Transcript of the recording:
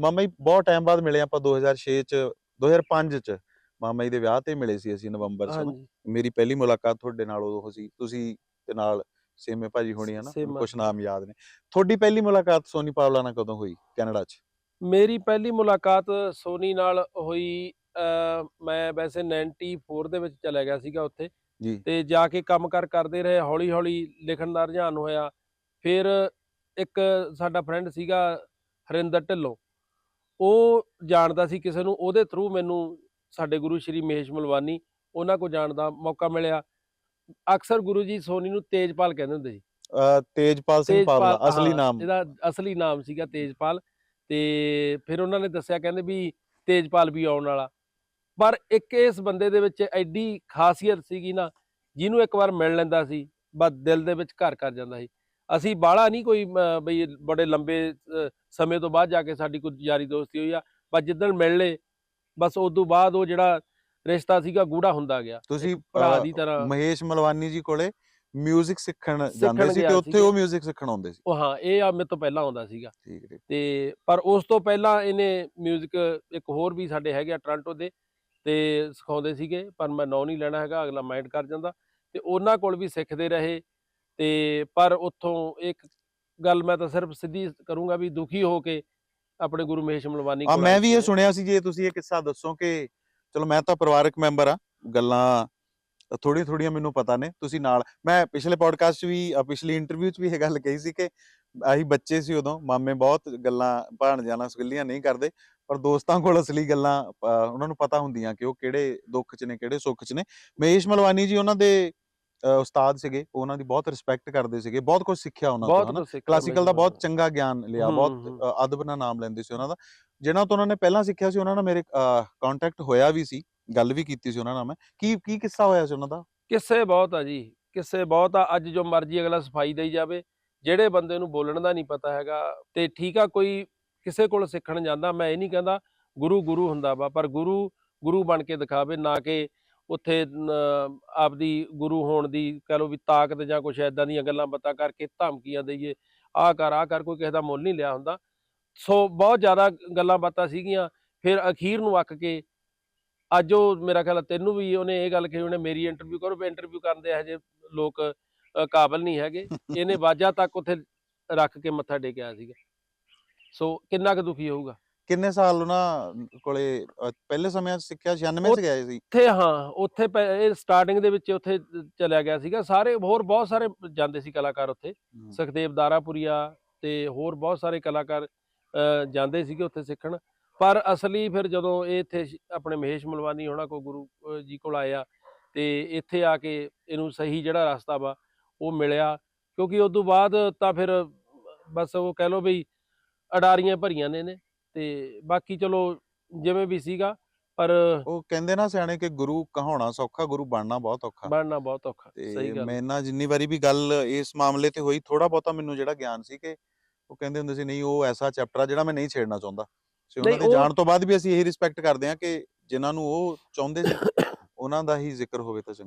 ਮਾਮਾ ਜੀ ਬਹੁਤ ਟਾਈਮ ਬਾਅਦ ਮਿਲੇ ਆਪਾਂ 2006 ਚ 2005 ਚ ਮਾਮਾ ਜੀ ਦੇ ਵਿਆਹ ਤੇ ਮਿਲੇ ਸੀ ਅਸੀਂ ਨਵੰਬਰ ਚ ਮੇਰੀ ਪਹਿਲੀ ਮੁਲਾਕਾਤ ਤੁਹਾਡੇ ਨਾਲ ਉਹ ਸੀ ਤੁਸੀਂ ਤੇ ਨਾਲ ਸੇਮੇ ਭਾਜੀ ਹੋਣੀ ਹੈ ਨਾ। ਕੁਝ ਨਾਮ ਯਾਦ ਨੇ। ਤੁਹਾਡੀ ਪਹਿਲੀ ਮੁਲਾਕਾਤ ਸੋਨੀ ਪਾਵਲਾ ਨਾਲ ਕਦੋਂ ਹੋਈ ਕੈਨੇਡਾ ਚ? ਮੇਰੀ ਪਹਿਲੀ ਮੁਲਾਕਾਤ ਸੋਨੀ ਨਾਲ ਹੋਈ ਮੈਂ ਵੈਸੇ 94 ਦੇ ਵਿੱਚ ਚਲਾ ਗਿਆ ਸੀਗਾ ਉੱਥੇ। ਤੇ ਜਾ ਕੇ ਕੰਮ ਕਰ ਕਰਦੇ ਰਹੇ ਹੌਲੀ ਹੌਲੀ ਲਿਖਣ ਦਾ ਰੁਝਾਨ ਹੋਇਆ। ਫਿਰ ਇੱਕ ਸਾਡਾ ਫਰੈਂਡ ਸੀਗਾ ਹਰਿੰਦਰ ਢਿੱਲੋਂ। ਉਹ ਜਾਣਦਾ ਸੀ ਕਿਸੇ ਨੂੰ ਉਹਦੇ ਥਰੂ ਮੈਨੂੰ ਸਾਡੇ ਗੁਰੂ ਸ਼੍ਰੀ ਮਹੇਸ਼ ਮਲਵਾਨੀ ਉਹਨਾਂ ਕੋ ਜਾਣ ਦਾ ਮੌਕਾ ਮਿਲਿਆ। ਅਕਸਰ ਗੁਰੂ ਜੀ ਸੋਨੀ ਨੂੰ ਤੇਜਪਾਲ ਕਹਿੰਦੇ ਹੁੰਦੇ ਸੀ। ਤੇਜਪਾਲ ਸਿੰਘ ਪਾਵਲਾ ਅਸਲੀ ਨਾਮ। ਇਹਦਾ ਅਸਲੀ ਨਾਮ ਸੀਗਾ ਤੇਜਪਾਲ ਤੇ ਫਿਰ ਉਹਨਾਂ ਨੇ ਦੱਸਿਆ ਕਹਿੰਦੇ ਵੀ ਤੇਜਪਾਲ ਵੀ ਆਉਣ ਵਾਲਾ। ਪਰ ਇੱਕ ਇਸ ਬੰਦੇ ਦੇ ਵਿੱਚ ਐਡੀ ਖਾਸੀਅਤ ਸੀਗੀ ਨਾ ਜਿਹਨੂੰ ਇੱਕ ਵਾਰ ਮਿਲ ਲੈਂਦਾ ਸੀ ਬਸ ਦਿਲ ਦੇ ਵਿੱਚ ਘਰ ਕਰ ਜਾਂਦਾ ਸੀ। ਅਸੀਂ ਬਾਹਲਾ ਨਹੀਂ ਕੋਈ ਅਮ, ਬਈ ਬੜੇ ਲੰਬੇ ਅ, ਸਮੇਂ ਤੋਂ ਬਾਅਦ ਜਾ ਕੇ ਸਾਡੀ ਕੋਈ ਯਾਰੀ ਦੋਸਤੀ ਹੋਈ ਆ ਬਸ ਜਿੱਦਣ ਮਿਲ ਲਏ ਬਸ ਉਸ ਤੋਂ ਬਾਅਦ ਉਹ ਜਿਹੜਾ ਰਿਸ਼ਤਾ ਸੀਗਾ ਗੂੜਾ ਹੁੰਦਾ ਗਿਆ ਤੁਸੀਂ ਭਰਾ ਅਹ, ਦੀ ਤਰ੍ਹਾਂ ਮਹੇਸ਼ ਮਲਵਾਨੀ ਜੀ ਕੋਲੇ 뮤직 ਸਿੱਖਣ ਸਿੱਖਣ ਜਾਂਦੇ ਸੀ ਤੇ ਗਿਆ ਉੱਥੇ ਸੀਗਾ। ਉਹ 뮤직 ਸਿੱਖਣ ਆਉਂਦੇ ਸੀ ਉਹ ਹਾਂ ਇਹ ਆ ਮੇਰੇ ਤੋਂ ਪਹਿਲਾਂ ਆਉਂਦਾ ਸੀਗਾ ਠੀਕ ਹੈ ਤੇ ਪਰ ਉਸ ਤੋਂ ਪਹਿਲਾਂ ਇਹਨੇ 뮤직 ਇੱਕ ਹੋਰ ਵੀ ਸਾਡੇ ਹੈਗੇ ਆ ਟੋਰਾਂਟੋ ਦੇ ਤੇ ਸਿਖਾਉਂਦੇ ਸੀਗੇ ਪਰ ਮੈਂ ਨਾਂ ਨਹੀਂ ਲੈਣਾ ਹੈਗਾ ਅਗਲਾ ਮਾਈਂਡ ਕਰ ਜਾਂਦਾ ਤੇ ਉਹਨਾਂ ਕੋਲ ਵੀ ਸਿੱਖਦੇ ਰਹੇ ਤੇ ਪਰ ਉੱਥੋਂ ਇੱਕ ਗੱਲ ਮੈਂ ਤਾਂ ਸਿਰਫ ਸਿੱਧੀ ਕਰੂੰਗਾ ਵੀ ਦੁਖੀ ਹੋ ਕੇ ਆਪਣੇ ਗੁਰੂ ਮਹੇਸ਼ ਮਲਵਾਨੀ ਆ ਕੋਲ ਮੈਂ ਵੀ ਇਹ। ਸੁਣਿਆ ਸੀ ਜੇ ਤੁਸੀਂ ਇਹ ਕਿੱਸਾ ਦੱਸੋ ਕਿ ਚਲੋ ਮੈਂ ਤਾਂ ਪਰਿਵਾਰਕ ਮੈਂਬਰ ਆ ਗੱਲਾਂ ਥੋੜੀਆਂ ਥੋੜੀਆਂ ਮੈਨੂੰ ਪਤਾ ਨੇ ਤੁਸੀਂ ਨਾਲ ਮੈਂ ਪਿਛਲੇ ਪੋਡਕਾਸਟ ਵੀ ਪਿਛਲੀ ਇੰਟਰਵਿਊ 'ਚ ਵੀ ਇਹ ਗੱਲ ਕਹੀ ਸੀ ਕਿ ਅਸੀਂ ਬੱਚੇ ਸੀ ਉਦੋਂ ਮਾਮੇ ਬਹੁਤ ਗੱਲਾਂ ਭਾਣਜਿਆਂ ਨਾਲ ਸਗਲੀਆਂ ਨਹੀਂ ਕਰਦੇ ਪਰ ਦੋਸਤਾਂ ਕੋਲ ਅਸਲੀ ਗੱਲਾਂ ਉਹਨਾਂ ਨੂੰ ਪਤਾ ਹੁੰਦੀਆਂ ਕਿ ਉਹ ਕਿਹੜੇ ਦੁੱਖ 'ਚ ਨੇ ਕਿਹੜੇ ਸੁੱਖ 'ਚ ਨੇ ਮਹੇਸ਼ ਮਲਵਾਨੀ ਜੀ ਉਹਨਾਂ ਦੇ ਉਸਤਾਦ ਸੀਗੇ ਉਹ ਉਹਨਾਂ ਦੀ ਬਹੁਤ ਰਿਸਪੈਕਟ ਕਰਦੇ ਸੀਗੇ ਬਹੁਤ ਕੁਝ ਸਿੱਖਿਆ ਉਹਨਾਂ ਤੋਂ ਹਨਾ। ਕਲਾਸੀਕਲ ਦਾ ਬਹੁਤ। ਚੰਗਾ ਗਿਆਨ ਲਿਆ ਬਹੁਤ ਅਦਬ ਨਾਲ ਨਾਮ ਲੈਂਦੇ ਸੀ ਉਹਨਾਂ ਦਾ। ਜਿਹਨਾਂ ਤੋਂ ਉਹਨਾਂ ਨੇ ਪਹਿਲਾਂ ਸਿੱਖਿਆ ਸੀ ਉਹਨਾਂ ਨਾਲ ਮੇਰੇ ਕੰਟੈਕਟ ਹੋਇਆ ਵੀ ਸੀ ਗੱਲ ਵੀ ਕੀਤੀ ਸੀ ਉਹਨਾਂ ਨਾਲ ਮੈਂ। ਕੀ ਕੀ ਕਿੱਸਾ ਹੋਇਆ ਸੀ ਉਹਨਾਂ ਦਾ? ਕਿੱਸੇ ਬਹੁਤ ਆ ਜੀ ਕਿੱਸੇ ਬਹੁਤ ਆ। ਅੱਜ ਜੋ ਮਰਜ਼ੀ ਅਗਲਾ ਸਫ਼ਾਈ ਦੇਈ ਜਾਵੇ ਜਿਹੜੇ ਬੰਦੇ ਨੂੰ ਬੋਲਣ ਦਾ ਨਹੀਂ ਪਤਾ ਹੈਗਾ ਤੇ ਠੀਕ ਆ ਕੋਈ ਕਿਸੇ ਕੋਲ ਸਿੱਖਣ ਜਾਂਦਾ ਮੈਂ ਇਹ ਨਹੀਂ ਕਹਿੰਦਾ ਗੁਰੂ ਗੁਰੂ ਹੁੰਦਾ ਵਾ ਪਰ ਗੁਰੂ ਗੁਰੂ ਬਣ ਕੇ ਦਿਖਾਵੇ ਨਾ ਕਿ ਉੱਥੇ ਆਪਦੀ ਗੁਰੂ ਹੋਣ ਦੀ ਕਹ ਲਓ ਵੀ ਤਾਕਤ ਜਾਂ ਕੁਛ ਐਦਾਂ ਦੀਆਂ ਗੱਲਾਂ ਬਾਤਾਂ ਕਰਕੇ ਧਮਕੀਆਂ ਦਈਏ, ਆਹ ਕਰ ਆਹ ਕਰ, ਕੋਈ ਕਿਸੇ ਦਾ ਮੁੱਲ ਨਹੀਂ ਲਿਆ ਹੁੰਦਾ। ਸੋ ਬਹੁਤ ਜ਼ਿਆਦਾ ਗੱਲਾਂ ਬਾਤਾਂ ਸੀਗੀਆਂ, ਫਿਰ ਅਖੀਰ ਨੂੰ ਅੱਕ ਕੇ ਅੱਜ ਉਹ ਮੇਰਾ ਖਿਆਲ ਤੈਨੂੰ ਵੀ ਉਹਨੇ ਇਹ ਗੱਲ ਕਹੀ, ਉਹਨੇ ਮੇਰੀ ਇੰਟਰਵਿਊ ਕਰੋ ਇੰਟਰਵਿਊ ਕਰਦੇ ਹਜੇ ਲੋਕ ਕਾਬਲ ਨਹੀਂ ਹੈਗੇ। ਇਹਨੇ ਵਾਜਾ ਤੱਕ ਉੱਥੇ ਰੱਖ ਕੇ ਮੱਥਾ ਟੇਕਿਆ ਸੀਗਾ। ਸੋ ਕਿੰਨਾ ਕੁ ਦੁਖੀ ਹੋਊਗਾ? ਕਿੰਨੇ ਸਾਲ ਉਹਨਾਂ ਕੋਲੇ ਪਹਿਲੇ ਸਮਿਆਂ 'ਚ ਸਿੱਖਿਆ 96 'ਚ ਗਏ ਸੀ? ਉੱਥੇ ਹਾਂ ਉੱਥੇ ਪੈ- ਇਹ ਸਟਾਰਟਿੰਗ ਦੇ ਵਿੱਚ ਉੱਥੇ ਚਲਿਆ ਗਿਆ ਸੀਗਾ। ਸਾਰੇ ਹੋਰ ਬਹੁਤ ਸਾਰੇ ਜਾਂਦੇ ਸੀ ਕਲਾਕਾਰ ਉੱਥੇ। ਸੁਖਦੇਵ ਦਾਰਾਪੁਰੀਆ ਤੇ ਹੋਰ ਬਹੁਤ ਸਾਰੇ ਕਲਾਕਾਰ ਜਾਂਦੇ ਸੀਗੇ ਉੱਥੇ ਸਿੱਖਣ। ਪਰ ਅਸਲੀ ਫਿਰ ਜਦੋਂ ਇਹ ਇੱਥੇ ਸ਼- ਆਪਣੇ ਮਹੇਸ਼ ਮਲਵਾਨੀ ਹੋਣਾ ਕੋ ਗੁਰੂ ਜੀ ਕੋਲ ਆਇਆ ਤੇ ਇੱਥੇ ਆ ਕੇ ਇਹਨੂੰ ਸਹੀ ਜਿਹੜਾ ਰਸਤਾ ਵਾ ਉਹ ਮਿਲਿਆ। ਕਿਉਂਕਿ ਉਸ ਤੋਂ ਬਾਅਦ ਤਾਂ ਫਿਰ ਬਸ ਉਹ ਕਹਿ ਲਓ ਵੀ ਅਡਾਰੀਆਂ ਭਰੀਆਂ ਨੇ ਨੇ ਤੇ ਬਾਕੀ ਚਲੋ ਜਿਵੇਂ ਵੀ ਸੀਗਾ ਪਰ ਉਹ ਕਹਿੰਦੇ ਨਾ ਸਿਆਣੇ ਕਿ ਗੁਰੂ ਕਹਾਉਣਾ ਸੌਖਾ ਗੁਰੂ ਬਣਨਾ ਬਹੁਤ ਔਖਾ। ਬਣਨਾ ਬਹੁਤ ਔਖਾ ਸਹੀ ਗੱਲ ਮੈਂ ਨਾ ਜਿੰਨੀ ਵਾਰੀ ਵੀ ਗੱਲ ਇਸ ਮਾਮਲੇ ਤੇ ਹੋਈ ਥੋੜਾ ਬਹੁਤਾ ਮੈਨੂੰ ਜਿਹੜਾ ਗਿਆਨ ਸੀ ਕਿ ਉਹ ਕਹਿੰਦੇ ਹੁੰਦੇ ਸੀ ਨਹੀਂ ਉਹ ਐਸਾ ਚੈਪਟਰ ਆ ਜਿਹੜਾ ਮੈਂ ਨਹੀਂ ਛੇੜਨਾ ਚਾਹੁੰਦਾ। ਸੋ ਉਹਨਾਂ ਦੇ ਜਾਣ ਤੋਂ ਬਾਅਦ ਵੀ ਅਸੀਂ ਇਹੀ ਰਿਸਪੈਕਟ ਕਰਦੇ ਹਾਂ ਕਿ ਜਿਨ੍ਹਾਂ ਨੂੰ ਉਹ ਚਾਹੁੰਦੇ ਸੀ ਉਹਨਾਂ ਦਾ ਹੀ ਜ਼ਿਕਰ ਹੋਵੇ ਤਾਂ